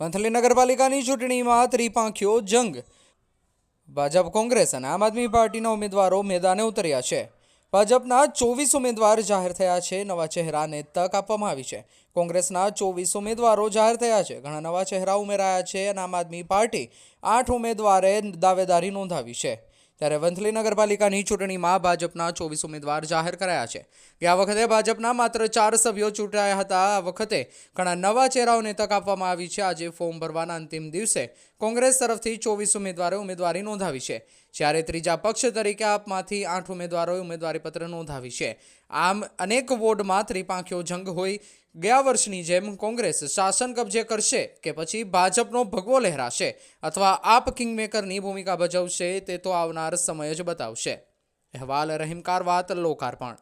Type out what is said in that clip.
વંથલી નગરપાલિકાની ચૂંટણીમાં ત્રિપાંખીઓ જંગ. ભાજપ, કોંગ્રેસ અને આમ આદમી પાર્ટીના ઉમેદવારો મેદાને ઉતર્યા છે. ભાજપના ચોવીસ ઉમેદવાર જાહેર થયા છે, નવા ચહેરાને તક આપવામાં આવી છે. કોંગ્રેસના ચોવીસ ઉમેદવારો જાહેર થયા છે, ઘણા નવા ચહેરા ઉમેરાયા છે અને આમ આદમી પાર્ટી આઠ ઉમેદવારે દાવેદારી નોંધાવી છે. ત્યારે વંથલી નગરપાલિકાની ચૂંટણીમાં ભાજપના ચોવીસ ઉમેદવાર જાહેર કરાયા છે. ગયા વખતે ભાજપના માત્ર ચાર સભ્યો ચૂંટાયા હતા. આ વખતે ઘણા નવા ચહેરાઓને તક આપવામાં આવી છે. આજે ફોર્મ ભરવાના અંતિમ દિવસે કોંગ્રેસ તરફથી ચોવીસ ઉમેદવારે ઉમેદવારી નોંધાવી છે. જ્યારે ત્રીજા પક્ષ તરીકે આપમાંથી આઠ ઉમેદવારોએ ઉમેદવારીપત્ર નોંધાવી છે. આમ અનેક વોર્ડમાં ત્રિપાંખીઓ જંગ હોય ગયા વર્ષની જેમ કોંગ્રેસ શાસન કબજે કરશે કે પછી ભાજપનો ભગવો લહેરાશે અથવા આપ કિંગમેકરની ભૂમિકા ભજવશે તે તો આવનાર સમય જ બતાવશે. અહેવાલ રહીમકાર વાત, લોકાર્પણ.